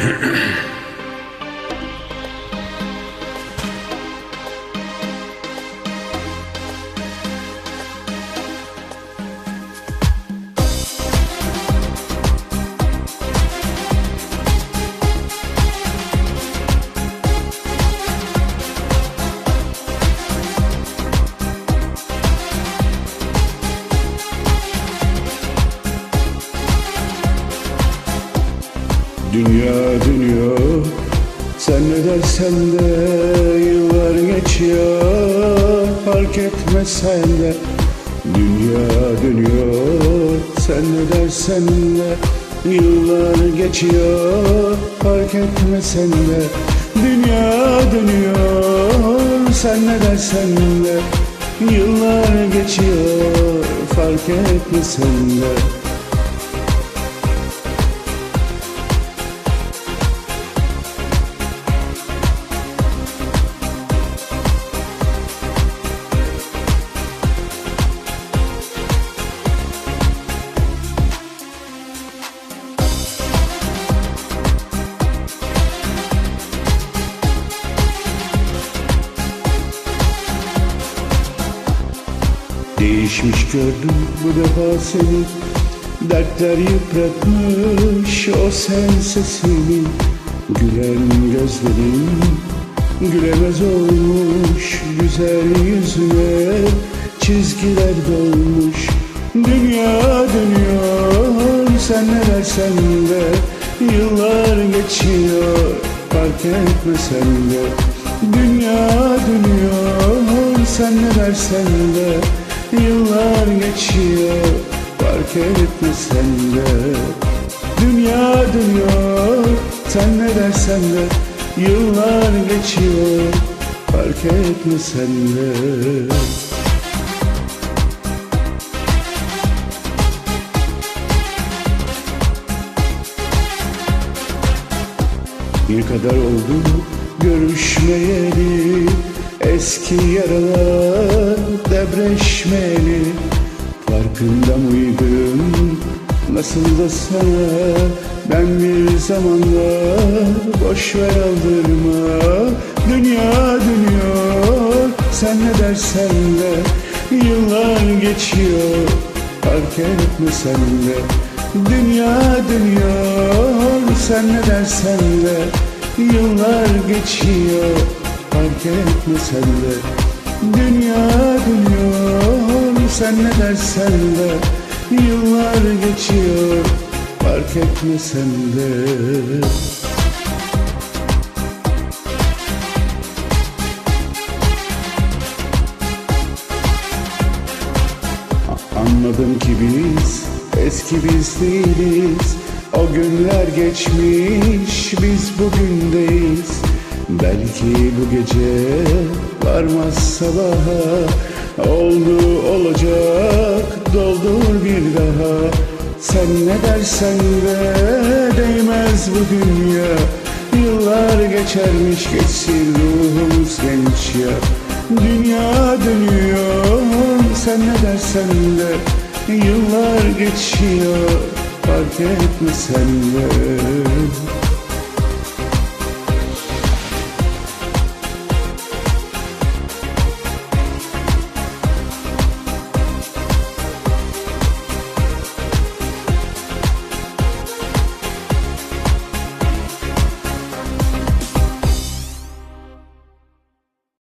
Yeah. Dünya dönüyor. Sen ne dersen de Yıllar geçiyor. Fark etme sen de Dünya dönüyor. Sen ne dersen de Yıllar geçiyor. Fark etme sen de Dünya dönüyor. Sen ne dersen de Yıllar geçiyor. Fark etme sen de Değişmiş gördüm bu defa seni. Dertler yıpratmış o sen sesini. Gülen gözlerin gülemez olmuş. Güzel yüzüne çizgiler dolmuş. Dünya dönüyor sen ne dersen de. Yıllar geçiyor fark etme sen de. Dünya dönüyor sen ne dersen de Yıllar geçiyor fark etme sen de Dünya dönüyor sen ne dersen de Yıllar geçiyor fark etme sen de Ne kadar oldu görüşmeyeli Eski yaralar debreşmeli Farkında mıydım nasıl da sana Ben bir zamanlar boş ver aldırma. Dünya dönüyor sen ne dersen de Yıllar geçiyor fark etme sen de. Dünya dönüyor sen ne dersen de Yıllar geçiyor fark etme sen de Dünya dönüyor sen ne dersen de Yıllar geçiyor fark etme sen de Anladım ki biz eski biz değiliz. O günler geçmiş biz bugündeyiz Belki bu gece varmaz sabaha. Oldu olacak doldur bir daha. Sen ne dersen de değmez bu dünya. Yıllar geçermiş geçsin ruhumuz genç ya. Dünya dönüyor sen ne dersen de. Yıllar geçiyor fark etme sen de